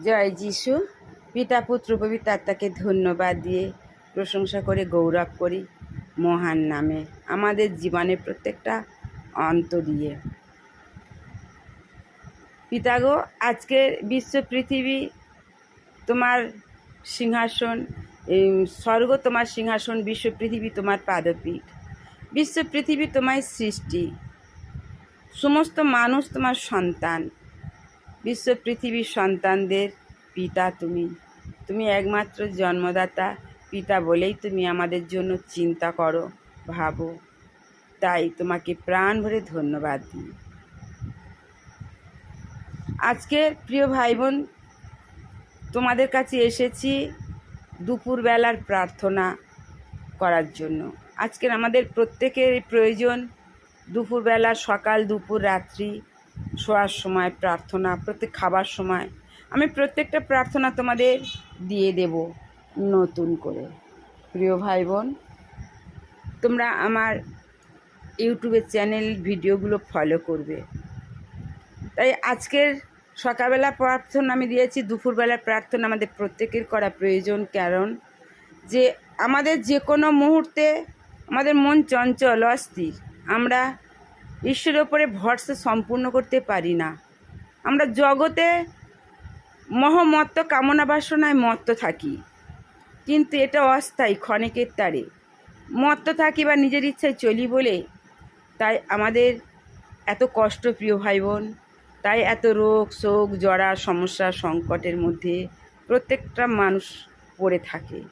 জয় যিশু। পিতা, পুত্র, পবিত্র আত্মাকে ধন্যবাদ দিয়ে প্রশংসা করে, গৌরব করি মহান নামে আমাদের জীবনে প্রত্যেকটা অন্ত দিয়ে। পিতাগো আজকের বিশ্ব পৃথিবী তোমার সিংহাসন স্বর্গ তোমার সিংহাসন, বিশ্ব পৃথিবী তোমার পাদপীঠ। বিশ্ব পৃথিবী তোমার সৃষ্টি। সমস্ত মানুষ তোমার সন্তান। বিশ্ব পৃথিবীর সন্তানদের পিতা তুমি। তুমি একমাত্র জন্মদাতা, পিতা বলেই তুমি আমাদের জন্য চিন্তা করো, ভাবো। তাই তোমাকে প্রাণ ভরে ধন্যবাদ দিই। আজকের প্রিয় ভাই বোন তোমাদের কাছে এসেছি দুপুরবেলার প্রার্থনা করার জন্য। আজকের আমাদের প্রত্যেকের প্রয়োজন দুপুরবেলা সকাল, দুপুর, রাত্রি শোয়ার সময়, প্রার্থনা, প্রত্যেক খাবার সময় আমি প্রত্যেকটা প্রার্থনা তোমাদের দিয়ে দেব নতুন করে। প্রিয় ভাই বোন তোমরা আমার ইউটিউবের চ্যানেল ভিডিওগুলো ফলো করবে। তাই আজকের সকালবেলা প্রার্থনা আমি দিয়েছি, দুপুরবেলার প্রার্থনা আমাদের প্রত্যেকের করা প্রয়োজন। কারণ যে আমাদের যে কোনো মুহূর্তে আমাদের মন চঞ্চল, অস্থির। আমরা ঈশ্বরের ওপরে ভরসা সম্পূর্ণ করতে পারি না। আমরা জগতে মহমত্ত, কামনা বাসনায় মত্ত থাকি। কিন্তু এটা অস্থায়ী, ক্ষণিকের তারে। মত্ত থাকি বা নিজের ইচ্ছায় চলি বলে, তাই আমাদের এত কষ্ট প্রিয় ভাই বোন তাই এত রোগ, শোক, জরা, সমস্যা, সংকটের মধ্যে প্রত্যেকটা মানুষ পড়ে থাকে।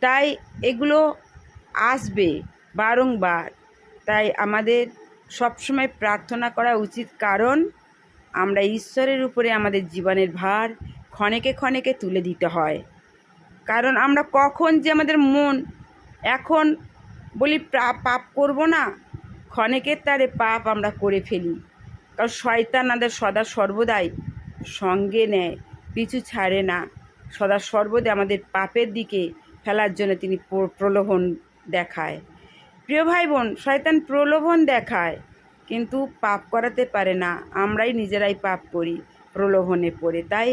তাই এগুলো আসবে বারংবার। তাই আমাদের সবসময় প্রার্থনা করা উচিত, কারণ আমরা ঈশ্বরের উপরে আমাদের জীবনের ভার ক্ষণেকে ক্ষণেকে তুলে দিতে হয়। কারণ আমরা কখন যে আমাদের মন এখন বলি পাপ করব না ক্ষণেকের তারে পাপ আমরা করে ফেলি। কারণ শয়তান আমাদের সদা সর্বদাই সঙ্গে নেয়, পিছু ছাড়ে না। সদা সর্বদা আমাদের পাপের দিকে ফেলার জন্য তিনি প্র- প্রলোভন দেখায়। প্রিয় ভাই বোন শয়তান প্রলোভন দেখায়, কিন্তু পাপ করাতে পারে না। আমরাই নিজেরাই পাপ করি, প্রলোভনে পড়ে। তাই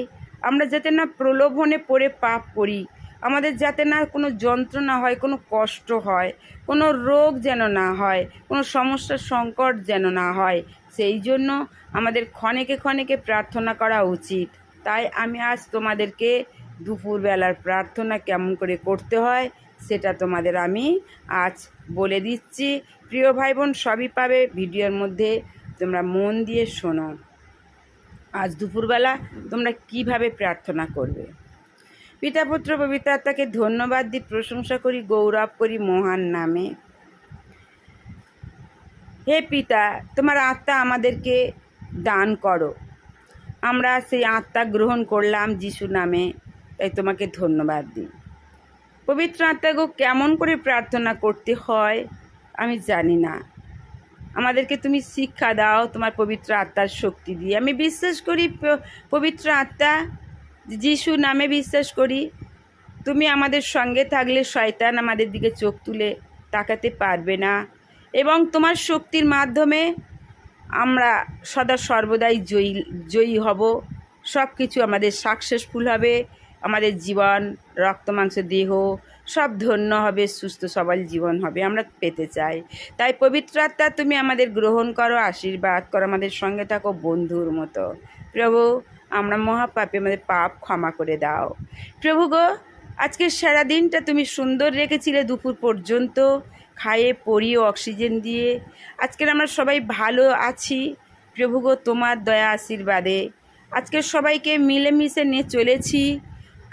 আমরা যাতে না প্রলোভনে পড়ে পাপ করি, আমাদের যাতে না কোনো যন্ত্রণা হয়, কোনো কষ্ট হয়, কোনো রোগ যেন না হয়, কোনো সমস্যার সংকট যেন না হয়, সেই জন্য আমাদের ক্ষণেকে ক্ষণেকে প্রার্থনা করা উচিত। তাই আমি আজ তোমাদেরকে দুপুরবেলার প্রার্থনা কেমন করে করতে হয় সেটা তোমাদের আমি আজ বলে দিচ্ছি। প্রিয় ভাই বোন সবই পাবে ভিডিওর মধ্যে। তোমরা মন দিয়ে শোনো। আজ দুপুরবেলা তোমরা কীভাবে প্রার্থনা করবে? পিতা পুত্র পবিত্র আত্মাকে ধন্যবাদ দিই প্রশংসা করি, গৌরব করি মহান নামে। হে পিতা, তোমার আত্মা আমাদেরকে দান করো। আমরা সেই আত্মা গ্রহণ করলাম যিশু নামে, তাই তোমাকে ধন্যবাদ দিই। পবিত্র আত্মাগো কেমন করে প্রার্থনা করতে হয়, আমি জানি না। আমাদেরকে তুমি শিক্ষা দাও তোমার পবিত্র আত্মার শক্তি দিয়ে। আমি বিশ্বাস করি পবিত্র আত্মা যিশু নামে বিশ্বাস করি। তুমি আমাদের সঙ্গে থাকলে শয়তান আমাদের দিকে চোখ তুলে তাকাতে পারবে না এবং তোমার শক্তির মাধ্যমে আমরা সদা সর্বদাই জয়ী জয়ী হব। সব কিছু আমাদের সাকসেসফুল হবে। আমাদের জীবন, রক্ত, মাংস, দেহ, সব ধন্য হবে, সুস্থ সবল জীবন হবে, আমরা পেতে চাই। তাই পবিত্র আত্মা, তুমি আমাদের গ্রহণ করো, আশীর্বাদ করো, আমাদের সঙ্গে থাকো বন্ধুর মতো। প্রভু, আমরা মহাপাপে, আমাদের পাপ ক্ষমা করে দাও। প্রভু গো, আজকের সারা দিনটা তুমি সুন্দর রেখেছিলে দুপুর পর্যন্ত, খায়ে, পরিয়ে, অক্সিজেন দিয়ে। আজকের আমরা সবাই ভালো আছি। প্রভু গো, তোমার দয়া আশীর্বাদে। আজকে সবাইকে মিলেমিশে নিয়ে চলেছি।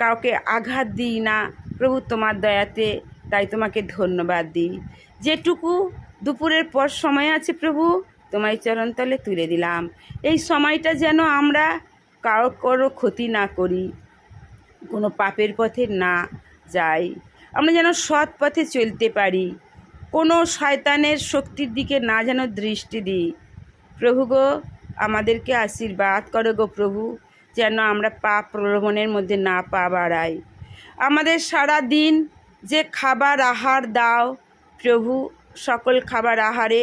কাউকে আঘাত দিই না, প্রভু, তোমার দয়াতে তাই তোমাকে ধন্যবাদ দিই। যেটুকু দুপুরের পর সময় আছে প্রভু, তোমায় চরণতলে তুলে দিলাম। এই সময়টা যেন আমরা কারও কারও ক্ষতি না করি, কোনো পাপের পথে না যাই। আমরা যেন সৎ পথে চলতে পারি, কোনো শয়তানের শক্তির দিকে না যেন দৃষ্টি দিই। প্রভু গো, আমাদেরকে আশীর্বাদ করো গো প্রভু। যেন আমরা পাপ প্রলোভনের মধ্যে না পা বাড়াই। আমাদের সারা দিন যে খাবার আহার দাও, প্রভু, সকল খাবার আহারে,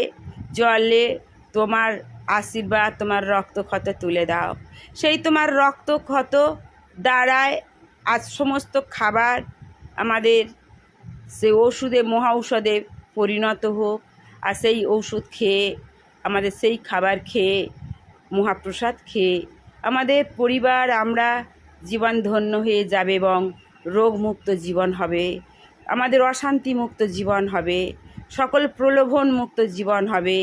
জলে তোমার আশীর্বাদ, তোমার রক্ত ক্ষত তুলে দাও। সেই তোমার রক্ত ক্ষত দ্বারায় আজ সমস্ত খাবার আমাদের সে ওষুধে, মহা ঔষধে পরিণত হোক, আর সেই ওষুধ খেয়ে, আমাদের সেই খাবার খেয়ে, মহাপ্রসাদ খেয়ে আমাদের পরিবার, আমরা জীবন ধন্য হয়ে যাবে এবং রোগমুক্ত জীবন হবে, আমাদের অশান্তিমুক্ত জীবন হবে, সকল প্রলোভন মুক্ত জীবন হবে,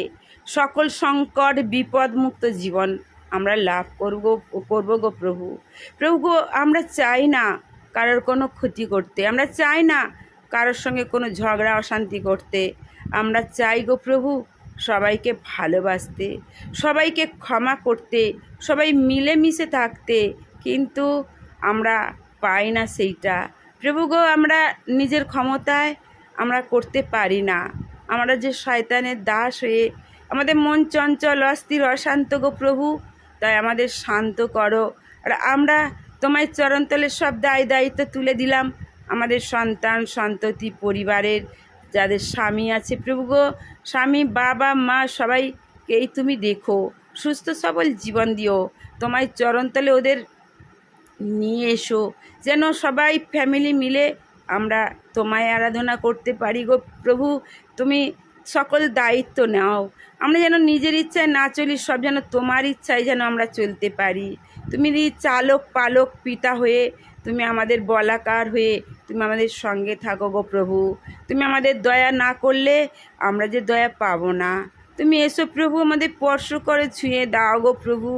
সকল সংকট বিপদ মুক্ত জীবন আমরা লাভ করব করব গো প্রভু। প্রভু গো, আমরা চাই না কারোর কোনো ক্ষতি করতে, আমরা চাই না কারোর সঙ্গে কোনো ঝগড়া, অশান্তি করতে, আমরা চাই গো প্রভু সবাইকে ভালোবাসতে, সবাইকে ক্ষমা করতে, সবাই মিলেমিশে থাকতে, কিন্তু আমরা পাই না সেইটা। প্রভু গো, আমরা নিজের ক্ষমতায় আমরা করতে পারি না। আমরা যে শয়তানের দাস হয়ে, আমাদের মন চঞ্চল, অস্থির, অশান্ত গো প্রভু, তাই আমাদের শান্ত করো। আর আমরা তোমায় চরণতলের সব দায় দায়িত্ব তুলে দিলাম, আমাদের সন্তান, সন্ততি, পরিবারের যাদের স্বামী আছে। প্রভু গো স্বামী, বাবা, মা, সবাইকেই তুমি দেখো। সুস্থ সবল জীবন দিও। তোমায় চরণতলে ওদের নিয়ে এসো। যেন সবাই ফ্যামিলি মিলে আমরা তোমায় আরাধনা করতে পারি গো। প্রভু, তুমি সকল দায়িত্ব নাও। আমরা যেন নিজের ইচ্ছায় না চলি, সব যেন তোমার ইচ্ছায় যেন আমরা চলতে পারি। তুমি চালক পালক পিতা হয়ে তুমি আমাদের বলাকার হয়ে তুমি আমাদের সঙ্গে থাকো গো প্রভু, তুমি আমাদের দয়া না করলে আমরা যে দয়া পাবো না। তুমি এসো প্রভু, আমাদের স্পর্শ করে ছুঁয়ে দাও গো প্রভু,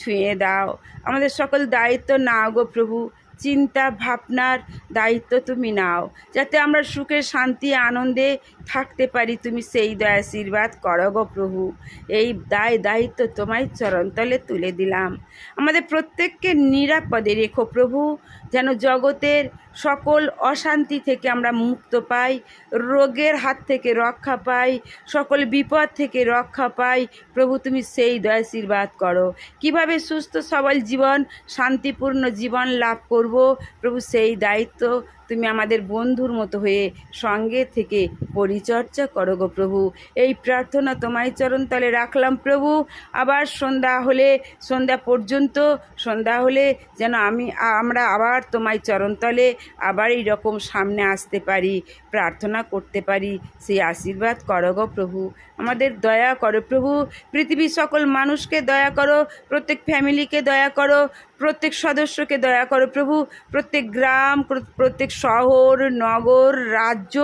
ছুঁয়ে দাও। আমাদের সকল দায়িত্ব নাও গো প্রভু চিন্তা ভাবনার দায়িত্ব তুমি নাও। যাতে আমরা সুখে, শান্তি, আনন্দে থাকতে পারি, তুমি সেই দয়া আশীর্বাদ করো গো প্রভু। এই দায়, দায়িত্ব তোমায় চরণতলে তুলে দিলাম। আমাদের প্রত্যেককে নিরাপদে রেখো প্রভু, যেন জগতের সকল অশান্তি থেকে আমরা মুক্ত পাই, রোগের হাত থেকে রক্ষা পাই, সকল বিপদ থেকে রক্ষা পাই। প্রভু, তুমি সেই দয়াশীর্বাদ করো। কীভাবে সুস্থ, সবল জীবন, শান্তিপূর্ণ জীবন লাভ করব। প্রভু, সেই দায়িত্ব তুমি আমাদের বন্ধুর মতো হয়ে সঙ্গে থেকে পরিচর্যা করো গো প্রভু। এই প্রার্থনা তোমায় চরণতলে রাখলাম প্রভু। আবার সন্ধ্যা হলে, সন্ধ্যা পর্যন্ত, সন্ধ্যা হলে যেন আমি, আমরা আবার তোমায় চরণতলে আবার এই রকম সামনে আসতে পারি, প্রার্থনা করতে পারি। সেই আশীর্বাদ করো গো প্রভু। আমাদের দয়া করো প্রভু। পৃথিবীর সকল মানুষকে দয়া করো। প্রত্যেক ফ্যামিলিকে দয়া করো। প্রত্যেক সদস্যকে দয়া করো প্রভু। প্রত্যেক গ্রাম, প্রত্যেক শহর, নগর, রাজ্য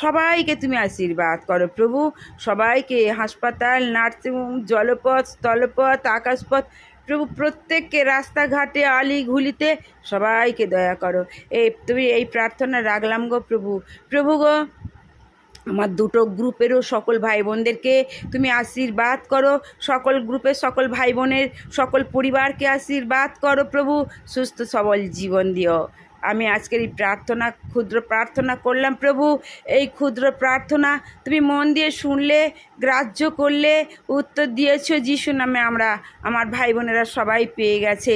সবাইকে তুমি আশীর্বাদ করো প্রভু। সবাইকে হাসপাতাল, নার্সিংহোম, জলপথ, স্থলপথ, আকাশপথ, প্রভু প্রত্যেককে রাস্তাঘাটে আলি ঘুলিতে সবাইকে দয়া করো। এই তুমি এই প্রার্থনা রাখলাম গো প্রভু। প্রভু গো আমার দুটো গ্রুপেরও সকল ভাই বোনদেরকে তুমি আশীর্বাদ করো। সকল গ্রুপের সকল ভাই বোনের সকল পরিবারকে আশীর্বাদ করো প্রভু। সুস্থ সবল জীবন দিও। আমি আজকের এই প্রার্থনা, ক্ষুদ্র প্রার্থনা করলাম প্রভু। এই ক্ষুদ্র প্রার্থনা তুমি মন দিয়ে শুনলে, গ্রাহ্য করলে, উত্তর দিয়েছ যিশু নামে আমরা, আমার ভাই বোনেরা সবাই পেয়ে গেছে।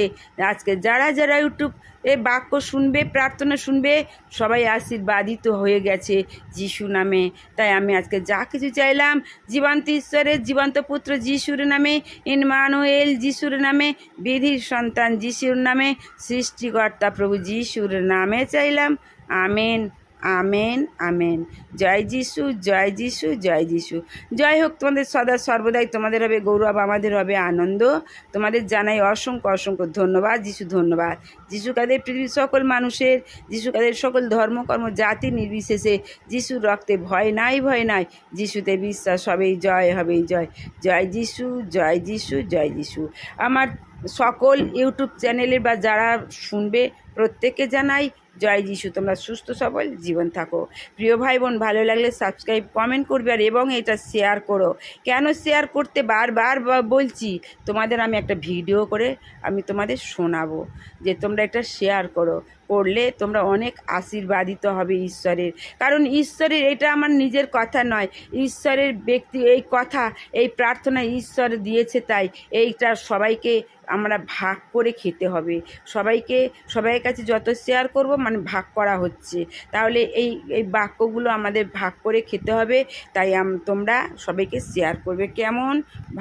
আজকে যারা যারা ইউটিউব এ বাক্য শুনবে, প্রার্থনা শুনবে, সবাই আশীর্বাদিত হয়ে গেছে যিশু নামে। তাই আমি আজকে যা কিছু চাইলাম, জীবন্ত ঈশ্বরের জীবন্ত পুত্র যিশুর নামে ইনমানুয়েল যিশুর নামে, বিধির সন্তান যিশুর নামে, সৃষ্টিকর্তা প্রভু যিশুর নামে চাইলাম। আমেন। Amen amen. জয় যিশু জয় যিশু জয় যিশু। জয় হোক, তোমাদের সদা সর্বদাই তোমাদের হবে গৌরব, আমাদের হবে আনন্দ। তোমাদের জানাই অসংখ্য অসংখ্য ধন্যবাদ, যিশু ধন্যবাদ। যিশু কাদের পৃথিবীর সকল মানুষের, যিশু কাদের সকল ধর্মকর্ম জাতি নির্বিশেষে যিশুর রক্তে ভয় নাই ভয় নাই। যিশুতে বিশ্বাস হবেই, জয় হবেই, জয়। জয় যিশু জয় যিশু জয় যিশু। আমার সকল ইউটিউব চ্যানেলের বা যারা শুনবে, প্রত্যেককে জানাই জয় যিশু, তোমরা সুস্থ সবল, জীবন থাকো। প্রিয় ভাই বোন ভালো লাগলে সাবস্ক্রাইব কমেন্ট করবে আর এবং এটা শেয়ার করো। কেন শেয়ার করতে বারবার বলছি, তোমাদের আমি একটা ভিডিও করে আমি তোমাদের শোনাবো যে তোমরা একটা শেয়ার করো। করলে তোমরা অনেক আশীর্বাদিত হবে ঈশ্বরের। কারণ ঈশ্বরের এটা আমার নিজের কথা নয়, ঈশ্বরের ব্যক্তি এই কথা, এই প্রার্থনা ঈশ্বর দিয়েছে তাই এইটা সবাইকে আমরা ভাগ করে খেতে হবে। সবাইকে, সবাইয়ের কাছে যত শেয়ার করব মানে ভাগ করা হচ্ছে। তাহলে এই এই বাক্যগুলো আমাদের ভাগ করে খেতে হবে। তাই তোমরা সবাইকে শেয়ার করবে। কেমন?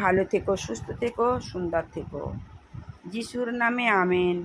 ভালো থেকো, সুস্থ থেকো, সুন্দর থেকো। যিশুর নামে আমেন।